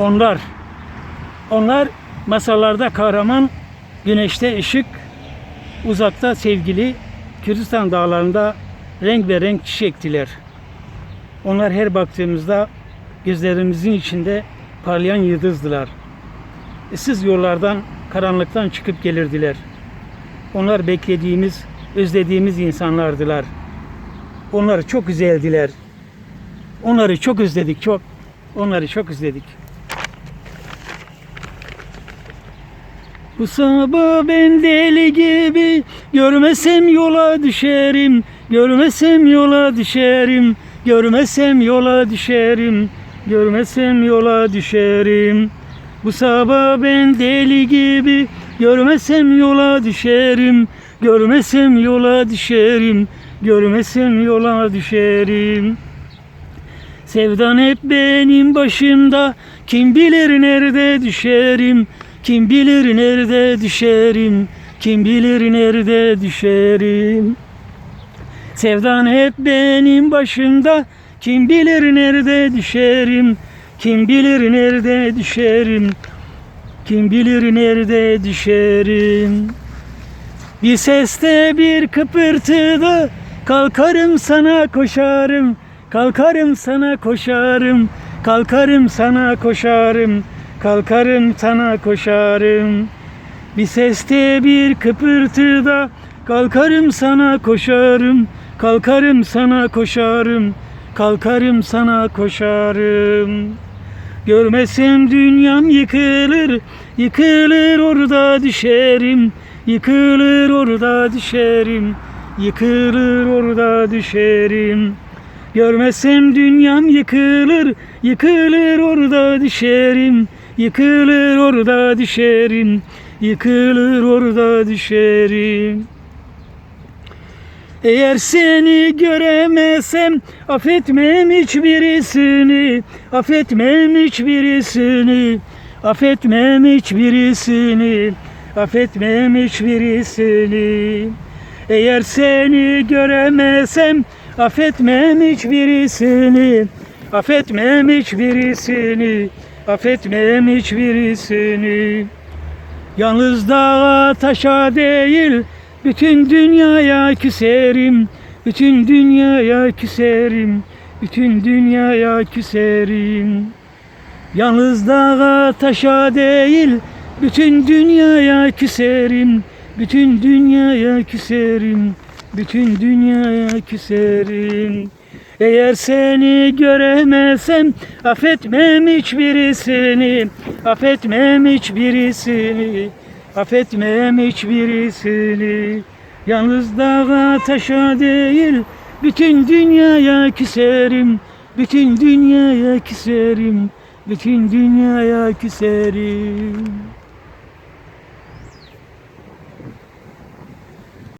Onlar, onlar masalarda kahraman, güneşte ışık, uzakta sevgili, Kürdistan dağlarında renk ve renk çiçektiler. Onlar her baktığımızda gözlerimizin içinde parlayan yıldızdılar. Issız yollardan, karanlıktan çıkıp gelirdiler. Onlar beklediğimiz, özlediğimiz insanlardılar. Onlar çok güzeldiler. Onları çok özledik, çok. Onları çok özledik. Bu sabah ben deli gibi görmesem yola düşerim, görmesem yola düşerim, görmesem yola düşerim, görmesem yola düşerim. Bu sabah ben deli gibi görmesem yola düşerim, görmesem yola düşerim, görmesem yola düşerim. Sevdan hep benim başımda Kim bilir nerede düşerim Kim bilir nerede düşerim? Kim bilir nerede düşerim? Sevdan hep benim başımda. Kim bilir nerede düşerim? Kim bilir nerede düşerim? Kim bilir nerede düşerim? Bir seste bir kıpırtıda kalkarım sana koşarım. Kalkarım sana koşarım. Kalkarım sana koşarım kalkarım sana koşarım. Bir seste bir kıpırtıda kalkarım sana koşarım. Kalkarım sana koşarım. Kalkarım sana koşarım. Görmesem dünyam yıkılır, yıkılır orada düşerim, yıkılır orada düşerim, yıkılır orada düşerim. Görmesem dünyam yıkılır, yıkılır orada düşerim, yıkılır orada düşerim, yıkılır orada düşerim. Eğer seni göremezsem affetmem hiçbirisini, affetmem hiçbirisini, affetmem hiçbirisini, affetmem hiçbirisini. Eğer seni göremezsem affetmem hiçbirisini, affetmem hiçbirisini, affetmem hiçbirisini. Yalnız dağa taşa değil bütün dünyaya küserim. Bütün dünyaya küserim Bütün dünyaya küserim. Yalnız dağa taşa değil Bütün dünyaya küserim. Bütün dünyaya küserim Bütün dünyaya küserim eğer seni göremezsem affetmem hiçbirisini, affetmem hiçbirisini, affetmem hiçbirisini. Yalnız dağa taşa değil, bütün dünyaya küserim, bütün dünyaya küserim, bütün dünyaya küserim.